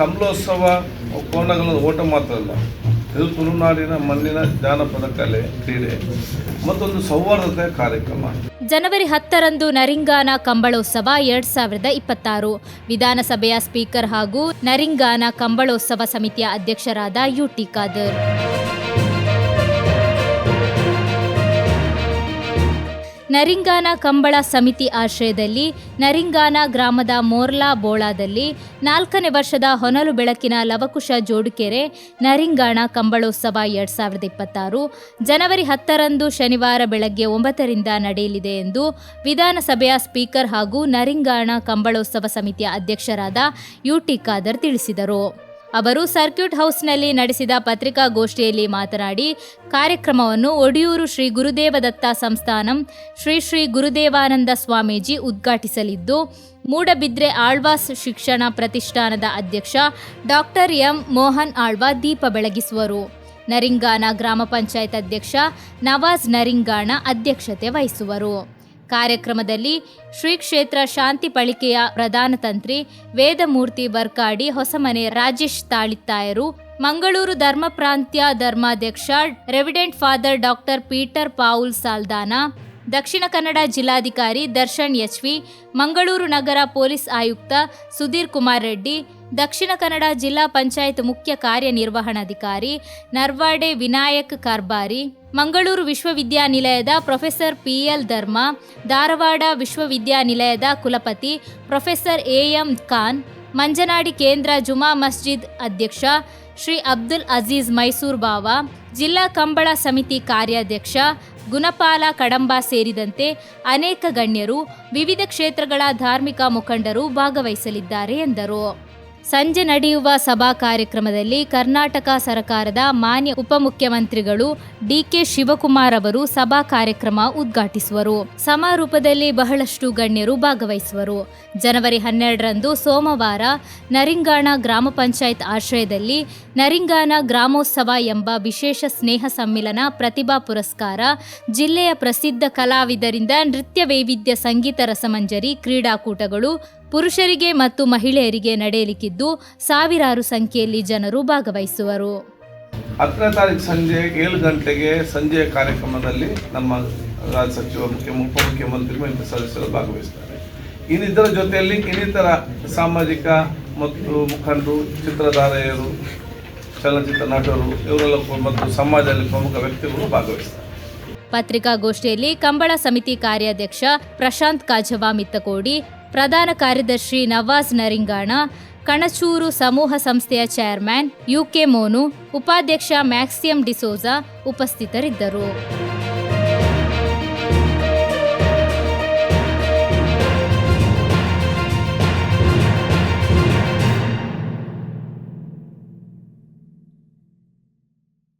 ಕಮಲೋತ್ಸವ ಕೋಣಗಳ ಓಟ ಮಾತ್ರ ಅಲ್ಲ. ಇದು ತುಳುನಾಡಿನ ಮಣ್ಣಿನ ಜಾನಪದ ಕಲೆ, ಕ್ರೀಡೆ, ಮತ್ತೊಂದು ಸೌಹಾರ್ದತೆ ಕಾರ್ಯಕ್ರಮ. ಜನವರಿ ಹತ್ತರಂದು ನರಿಂಗಾನ ಕಂಬಳೋತ್ಸವ ಎರಡ್ ಸಾವಿರದ ಇಪ್ಪತ್ತಾರು. ವಿಧಾನಸಭೆಯ ಸ್ಪೀಕರ್ ಹಾಗೂ ನರಿಂಗಾನ ಕಂಬಳೋತ್ಸವ ಸಮಿತಿಯ ಅಧ್ಯಕ್ಷರಾದ ಯುಟಿ ಖಾದರ್. ನರಿಂಗಾನ ಕಂಬಳ ಸಮಿತಿ ಆಶ್ರಯದಲ್ಲಿ ನರಿಂಗಾನ ಗ್ರಾಮದ ಮೋರ್ಲಾ ಬೋಳಾದಲ್ಲಿ ನಾಲ್ಕನೇ ವರ್ಷದ ಹೊನಲು ಬೆಳಕಿನ ಲವಕುಶ ಜೋಡುಕೆರೆ ನರಿಂಗಾಣ ಕಂಬಳೋತ್ಸವ ಎರಡ್ ಸಾವಿರದ ಇಪ್ಪತ್ತಾರು ಜನವರಿ ಹತ್ತರಂದು ಶನಿವಾರ ಬೆಳಗ್ಗೆ ಒಂಬತ್ತರಿಂದ ನಡೆಯಲಿದೆ ಎಂದು ವಿಧಾನಸಭೆಯ ಸ್ಪೀಕರ್ ಹಾಗೂ ನರಿಂಗಾಣ ಕಂಬಳೋತ್ಸವ ಸಮಿತಿಯ ಅಧ್ಯಕ್ಷರಾದ ಯುಟಿ ಖಾದರ್ ತಿಳಿಸಿದರು. ಅವರು ಸರ್ಕ್ಯೂಟ್ ಹೌಸ್ನಲ್ಲಿ ನಡೆಸಿದ ಪತ್ರಿಕಾಗೋಷ್ಠಿಯಲ್ಲಿ ಮಾತನಾಡಿ, ಕಾರ್ಯಕ್ರಮವನ್ನು ಒಡಿಯೂರು ಶ್ರೀ ಗುರುದೇವದತ್ತ ಸಂಸ್ಥಾನಂ ಶ್ರೀ ಶ್ರೀ ಗುರುದೇವಾನಂದ ಸ್ವಾಮೀಜಿ ಉದ್ಘಾಟಿಸಲಿದ್ದು, ಮೂಡಬಿದ್ರೆ ಆಳ್ವಾಸ್ ಶಿಕ್ಷಣ ಪ್ರತಿಷ್ಠಾನದ ಅಧ್ಯಕ್ಷ ಡಾಕ್ಟರ್ ಎಂ. ಮೋಹನ್ ಆಳ್ವ ದೀಪ ಬೆಳಗಿಸುವರು. ನರಿಂಗಾನ ಗ್ರಾಮ ಪಂಚಾಯತ್ ಅಧ್ಯಕ್ಷ ನವಾಜ್ ನರಿಂಗಾಣ ಅಧ್ಯಕ್ಷತೆ ವಹಿಸುವರು. ಕಾರ್ಯಕ್ರಮದಲ್ಲಿ ಶ್ರೀ ಕ್ಷೇತ್ರ ಶಾಂತಿ ಪಳಿಕೆಯ ಪ್ರಧಾನ ತಂತ್ರಿ ವೇದಮೂರ್ತಿ ಬರ್ಕಾಡಿ ಹೊಸಮನೆ ರಾಜೇಶ್ ತಾಳಿತ್ತಾಯರು, ಮಂಗಳೂರು ಧರ್ಮ ಪ್ರಾಂತ್ಯ ಧರ್ಮಾಧ್ಯಕ್ಷ, reverend father doctor Peter Paul Saldanha, Dakshina Kannada ಜಿಲ್ಲಾಧಿಕಾರಿ ದರ್ಶನ್ ಎಚ್ವಿ, ಮಂಗಳೂರು ನಗರ ಪೊಲೀಸ್ ಆಯುಕ್ತ ಸುಧೀರ್ ಕುಮಾರ್ ರೆಡ್ಡಿ, ದಕ್ಷಿಣ ಕನ್ನಡ ಜಿಲ್ಲಾ ಪಂಚಾಯತ್ ಮುಖ್ಯ ಕಾರ್ಯನಿರ್ವಹಣಾಧಿಕಾರಿ ನರ್ವಾಡೆ ವಿನಾಯಕ್ ಕಾರ್ಬಾರಿ ಮಂಗಳೂರು ವಿಶ್ವವಿದ್ಯಾನಿಲಯದ ಪ್ರೊಫೆಸರ್ ಪಿ ಎಲ್ ಧರ್ಮ, ಧಾರವಾಡ ವಿಶ್ವವಿದ್ಯಾನಿಲಯದ ಕುಲಪತಿ professor A M Khan, Manjanadi ಕೇಂದ್ರ ಜುಮಾ ಮಸ್ಜಿದ್ ಅಧ್ಯಕ್ಷ ಶ್ರೀ ಅಬ್ದುಲ್ ಅಜೀಜ್ ಮೈಸೂರು ಬಾವ, ಜಿಲ್ಲಾ ಕಂಬಳ ಸಮಿತಿ ಕಾರ್ಯಾಧ್ಯಕ್ಷ ಗುಣಪಾಲ ಕಡಂಬ ಸೇರಿದಂತೆ ಅನೇಕ ಗಣ್ಯರು ವಿವಿಧ ಕ್ಷೇತ್ರಗಳ ಧಾರ್ಮಿಕ ಮುಖಂಡರು ಭಾಗವಹಿಸಲಿದ್ದಾರೆ ಎಂದರು. ಸಂಜೆ ನಡೆಯುವ ಸಭಾ ಕಾರ್ಯಕ್ರಮದಲ್ಲಿ ಕರ್ನಾಟಕ ಸರ್ಕಾರದ ಮಾನ್ಯ ಉಪಮುಖ್ಯಮಂತ್ರಿಗಳು ಡಿಕೆ ಶಿವಕುಮಾರ್ ಅವರು ಸಭಾ ಕಾರ್ಯಕ್ರಮ ಉದ್ಘಾಟಿಸುವರು. ಸಮಾರೋಪದಲ್ಲಿ ಬಹಳಷ್ಟು ಗಣ್ಯರು ಭಾಗವಹಿಸುವರು. ಜನವರಿ ಹನ್ನೆರಡರಂದು ಸೋಮವಾರ ನರಿಂಗಾಣ ಗ್ರಾಮ ಪಂಚಾಯತ್ ಆಶ್ರಯದಲ್ಲಿ ನರಿಂಗಾಣ ಗ್ರಾಮೋತ್ಸವ ಎಂಬ ವಿಶೇಷ ಸ್ನೇಹ ಸಮ್ಮಿಲನ ಪ್ರತಿಭಾ ಪುರಸ್ಕಾರ ಜಿಲ್ಲೆಯ ಪ್ರಸಿದ್ಧ ಕಲಾವಿದರಿಂದ ನೃತ್ಯ ವೈವಿಧ್ಯ ಸಂಗೀತ ರಸಮಂಜರಿ ಕ್ರೀಡಾಕೂಟಗಳು ಪುರುಷರಿಗೆ ಮತ್ತು ಮಹಿಳೆಯರಿಗೆ ನಡೆಯಲಿಕ್ಕಿದ್ದು ಸಾವಿರಾರು ಸಂಖ್ಯೆಯಲ್ಲಿ ಜನರು ಭಾಗವಹಿಸುವರು. ಹತ್ತನೇ ತಾರೀಕು ಸಂಜೆ ಏಳು ಗಂಟೆಗೆ ಸಂಜೆಯ ಕಾರ್ಯಕ್ರಮದಲ್ಲಿ ನಮ್ಮ ರಾಜ್ಯ ಸಚಿವ ಮುಖ್ಯ ಉಪಮುಖ್ಯಮಂತ್ರಿ ಮತ್ತು ಸದಸ್ಯರು ಭಾಗವಹಿಸ್ತಾರೆ ಇನ್ನಿತರ ಜೊತೆಯಲ್ಲಿ ಇನ್ನಿತರ ಸಾಮಾಜಿಕ ಮತ್ತು ಮುಖಂಡರು ಚಿತ್ರಧಾರೆಯರು ಚಲನಚಿತ್ರ ನಟರು ಇವರೆಲ್ಲ ಮತ್ತು ಸಮಾಜದಲ್ಲಿ ಪ್ರಮುಖ ವ್ಯಕ್ತಿಗಳು ಭಾಗವಹಿಸ್ತಾರೆ ಪತ್ರಿಕಾಗೋಷ್ಠಿಯಲ್ಲಿ ಕಂಬಳ ಸಮಿತಿ ಕಾರ್ಯಾಧ್ಯಕ್ಷ ಪ್ರಶಾಂತ್ ಕಾಜವಾ ಮಿತ್ತಕೋಡಿ ಪ್ರಧಾನ ಕಾರ್ಯದರ್ಶಿ ನವಾಜ್ ನರಿಂಗಾಣ ಕಣಚೂರು ಸಮೂಹ ಸಂಸ್ಥೆಯ ಚೇರ್ಮನ್ ಯುಕೆ ಮೋನು ಉಪಾಧ್ಯಕ್ಷ ಮ್ಯಾಕ್ಸಿಯಂ ಡಿಸೋಜಾ ಉಪಸ್ಥಿತರಿದ್ದರು.